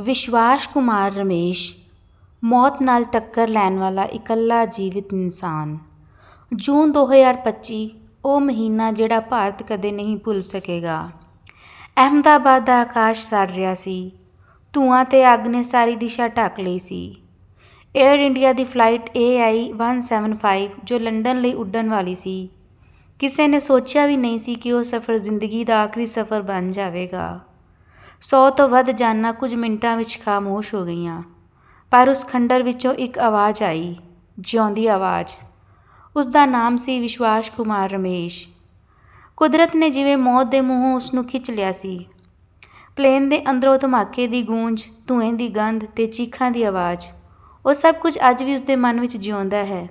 ਵਿਸ਼ਵਾਸ ਕੁਮਾਰ ਰਮੇਸ਼, ਮੌਤ ਨਾਲ ਟੱਕਰ ਲੈਣ ਵਾਲਾ ਇਕੱਲਾ ਜੀਵਿਤ ਇਨਸਾਨ। ਜੂਨ 2025 ਉਹ ਮਹੀਨਾ ਜਿਹੜਾ ਭਾਰਤ ਕਦੇ ਨਹੀਂ ਭੁੱਲ ਸਕੇਗਾ। ਅਹਿਮਦਾਬਾਦ ਦਾ ਆਕਾਸ਼ ਸੜ ਰਿਹਾ ਸੀ। ਧੂਆਂ ਤੇ ਅੱਗ ਨੇ ਸਾਰੀ ਦਿਸ਼ਾ ਢੱਕ ਲਈ ਸੀ। 에ਅਰ ਇੰਡੀਆ ਦੀ ਫਲਾਈਟ AI 175 ਜੋ ਲੰਡਨ ਲਈ ਉੱਡਣ ਵਾਲੀ ਸੀ। ਕਿਸੇ ਨੇ ਸੋਚਿਆ ਵੀ ਨਹੀਂ ਸੀ ਕਿ ਉਹ ਸਫ਼ਰ ਜ਼ਿੰਦਗੀ ਦਾ ਆਖਰੀ ਸਫ਼ਰ ਬਣ ਜਾਵੇਗਾ। ਸੌ ਤੋਂ ਵੱਧ ਜਾਨਾਂ ਕੁਝ ਮਿੰਟਾਂ ਵਿੱਚ ਖਾਮੋਸ਼ ਹੋ ਗਈਆਂ। ਪਰ ਉਸ ਖੰਡਰ ਵਿੱਚੋਂ ਇੱਕ ਆਵਾਜ਼ ਆਈ, ਜਿਉਂਦੀ ਆਵਾਜ਼। ਉਸ ਦਾ ਨਾਮ ਸੀ ਵਿਸ਼ਵਾਸ ਕੁਮਾਰ ਰਮੇਸ਼। ਕੁਦਰਤ ਨੇ ਜਿਵੇਂ ਮੌਤ ਦੇ ਮੂੰਹੋਂ ਉਸ ਨੂੰ ਖਿੱਚ ਲਿਆ ਸੀ। ਪਲੇਨ ਦੇ ਅੰਦਰੋਂ ਧਮਾਕੇ ਦੀ ਗੂੰਜ, ਧੂਏ ਦੀ ਗੰਧ ਤੇ ਚੀਖਾਂ ਦੀ ਆਵਾਜ਼, ਉਹ ਸਭ ਕੁਝ ਅੱਜ ਵੀ ਉਸ ਦੇ ਮਨ ਵਿੱਚ ਜਿਉਂਦਾ ਹੈ।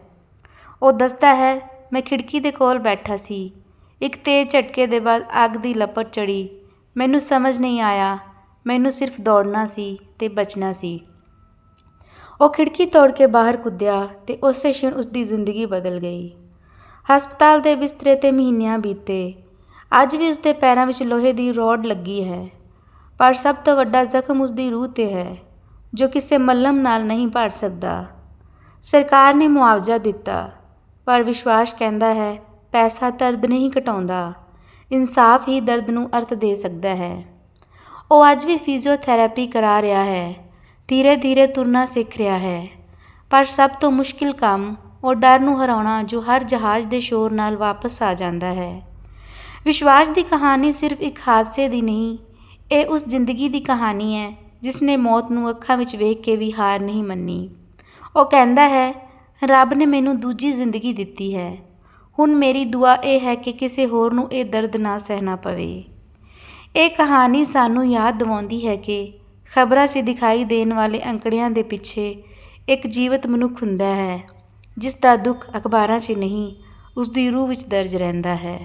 ਉਹ ਦੱਸਦਾ ਹੈ, ਮੈਂ ਖਿੜਕੀ ਦੇ ਕੋਲ ਬੈਠਾ ਸੀ। ਇੱਕ ਤੇਜ਼ ਝਟਕੇ ਦੇ ਬਾਅਦ ਅੱਗ ਦੀ ਲਪਟ ਚੜੀ ਮੈਨੂੰ ਸਮਝ ਨਹੀਂ ਆਇਆ। ਮੈਨੂੰ ਸਿਰਫ ਦੌੜਨਾ ਸੀ ਤੇ ਬਚਣਾ ਸੀ। ਉਹ ਖਿੜਕੀ ਤੋੜ ਕੇ ਬਾਹਰ ਕੁੱਦਿਆ ਤੇ ਉਸੇ ਛਿਣ ਉਸ ਦੀ ਜ਼ਿੰਦਗੀ ਬਦਲ ਗਈ। ਹਸਪਤਾਲ ਦੇ ਬਿਸਤਰੇ ਤੇ ਮਹੀਨਿਆਂ ਬੀਤੇ। ਅੱਜ ਵੀ ਉਸ ਦੇ ਪੈਰਾਂ ਵਿੱਚ ਲੋਹੇ ਦੀ ਰੋਡ ਲੱਗੀ ਹੈ। ਪਰ ਸਭ ਤੋਂ ਵੱਡਾ ਜ਼ਖਮ ਉਸ ਦੀ ਰੂਹ ਤੇ ਹੈ, ਜੋ ਕਿਸੇ ਮੱਲਮ ਨਾਲ ਨਹੀਂ ਭਰ ਸਕਦਾ। ਸਰਕਾਰ ਨੇ ਮੁਆਵਜ਼ਾ ਦਿੱਤਾ, ਪਰ ਵਿਸ਼ਵਾਸ ਕਹਿੰਦਾ ਹੈ, ਪੈਸਾ ਦਰਦ ਨਹੀਂ ਘਟਾਉਂਦਾ। ਇਨਸਾਫ ਹੀ ਦਰਦ ਨੂੰ ਅਰਥ ਦੇ ਸਕਦਾ ਹੈ। ਉਹ ਅੱਜ ਵੀ ਫਿਜ਼ੀਓਥੈਰੇਪੀ ਕਰਾ ਰਿਹਾ ਹੈ। ਧੀਰੇ ਧੀਰੇ ਤੁਰਨਾ ਸਿੱਖ ਰਿਹਾ ਹੈ। ਪਰ ਸਭ ਤੋਂ ਮੁਸ਼ਕਿਲ ਕੰਮ ਉਹ ਡਰ ਨੂੰ ਹਰਾਉਣਾ ਜੋ ਹਰ ਜਹਾਜ਼ ਦੇ ਸ਼ੋਰ ਨਾਲ ਵਾਪਸ ਆ ਜਾਂਦਾ ਹੈ। ਵਿਸ਼ਵਾਸ ਦੀ ਕਹਾਣੀ ਸਿਰਫ ਇੱਕ ਹਾਦਸੇ ਦੀ ਨਹੀਂ, ਇਹ ਉਸ ਜ਼ਿੰਦਗੀ ਦੀ ਕਹਾਣੀ ਹੈ ਜਿਸ ਨੇ ਮੌਤ ਨੂੰ ਅੱਖਾਂ ਵਿੱਚ ਵੇਖ ਕੇ ਵੀ ਹਾਰ ਨਹੀਂ ਮੰਨੀ। ਉਹ ਕਹਿੰਦਾ ਹੈ, ਰੱਬ ਨੇ ਮੈਨੂੰ ਦੂਜੀ ਜ਼ਿੰਦਗੀ ਦਿੱਤੀ ਹੈ। ਹੁਣ ਮੇਰੀ ਦੁਆ ਇਹ ਹੈ ਕਿ ਕਿਸੇ ਹੋਰ ਨੂੰ ਇਹ ਦਰਦ ਨਾ ਸਹਿਣਾ ਪਵੇ। ਇਹ ਕਹਾਣੀ ਸਾਨੂੰ ਯਾਦ ਦਿਵਾਉਂਦੀ ਹੈ ਕਿ ਖਬਰਾਂ 'ਚ ਦਿਖਾਈ ਦੇਣ ਵਾਲੇ ਅੰਕੜਿਆਂ ਦੇ ਪਿੱਛੇ ਇੱਕ ਜੀਵਤ ਮਨੁੱਖ ਹੁੰਦਾ ਹੈ ਜਿਸ ਦਾ ਦੁੱਖ ਅਖਬਾਰਾਂ 'ਚ ਨਹੀਂ ਉਸ ਦੀ ਰੂਹ ਵਿੱਚ ਦਰਜ ਰਹਿੰਦਾ ਹੈ।